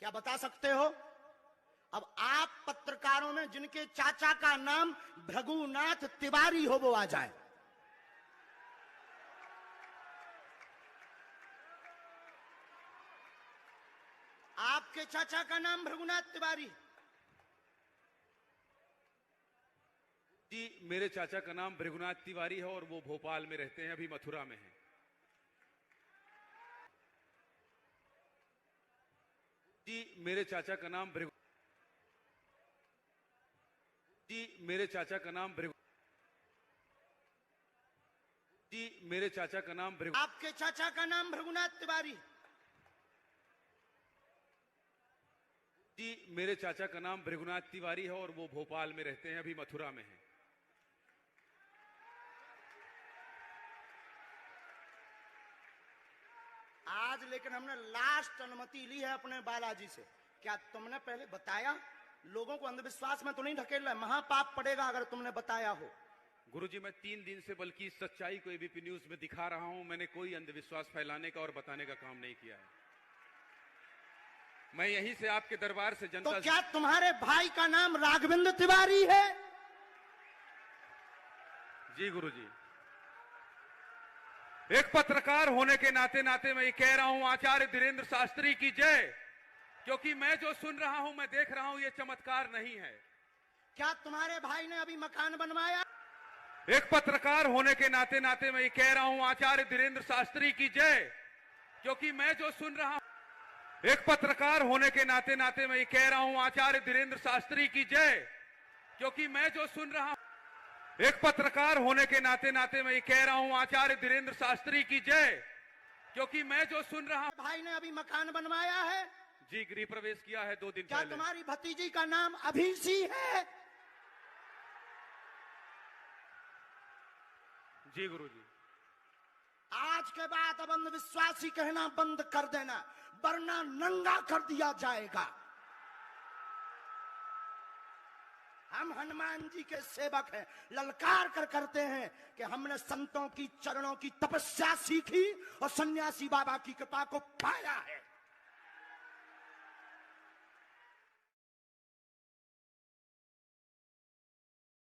क्या बता सकते हो? अब आप पत्रकारों में जिनके चाचा का नाम भृगुनाथ तिवारी हो वो आ जाए। आपके चाचा का नाम भृगुनाथ तिवारी। जी, मेरे चाचा का नाम भृगुनाथ तिवारी है और वो भोपाल में रहते हैं, अभी मथुरा में हैं। जी मेरे चाचा का नाम भृगु जी मेरे चाचा का नाम भृगु जी मेरे चाचा का नाम भृगु आपके चाचा का नाम भृगुनाथ तिवारी। जी मेरे चाचा का नाम भृगुनाथ तिवारी है और वो भोपाल में रहते हैं अभी मथुरा में हैं। आज लेकिन हमने लास्ट अनुमति ली है अपने बालाजी से। क्या तुमने पहले बताया? लोगों को अंधविश्वास में तो नहीं ढकेल रहा महापाप पड़ेगा अगर तुमने बताया हो। गुरुजी मैं तीन दिन से बल्कि इस सच्चाई को एबीपी न्यूज़ में दिखा रहा हूँ। मैंने कोई अंधविश्वास फैलाने का और बताने का काम नहीं किया है। मैं यहीं से आपके दरबार से जनता तो क्या तुम्हारे भाई का नाम राघवेंद्र तिवारी है? जी गुरुजी। एक पत्रकार होने के नाते नाते मैं ये कह रहा हूँ आचार्य धीरेन्द्र शास्त्री की जय। क्योंकि मैं जो सुन रहा हूँ मैं देख रहा हूँ ये चमत्कार नहीं है। क्या तुम्हारे भाई ने अभी मकान बनवाया? एक पत्रकार होने के नाते नाते मैं ये कह रहा हूँ आचार्य धीरेन्द्र शास्त्री की जय। क्योंकि मैं जो सुन रहा हूँ एक पत्रकार होने के नाते नाते मैं ये कह रहा हूँ आचार्य धीरेन्द्र शास्त्री की जय। क्योंकि मैं जो सुन रहा हूँ एक पत्रकार होने के नाते नाते मैं ये कह रहा हूँ आचार्य धीरेन्द्र शास्त्री की जय। क्योंकि मैं जो सुन रहा हूँ भाई ने अभी मकान बनवाया है। जी गृह प्रवेश किया है दो दिन क्या पहले। तुम्हारी भतीजी का नाम अभिषी है? जी गुरुजी। आज के बाद अब अंधविश्वासी कहना बंद कर देना वरना नंगा कर दिया जाएगा। हम हनुमान जी के सेवक हैं। ललकार कर करते हैं कि हमने संतों की चरणों की तपस्या सीखी और सन्यासी बाबा की कृपा को पाया है।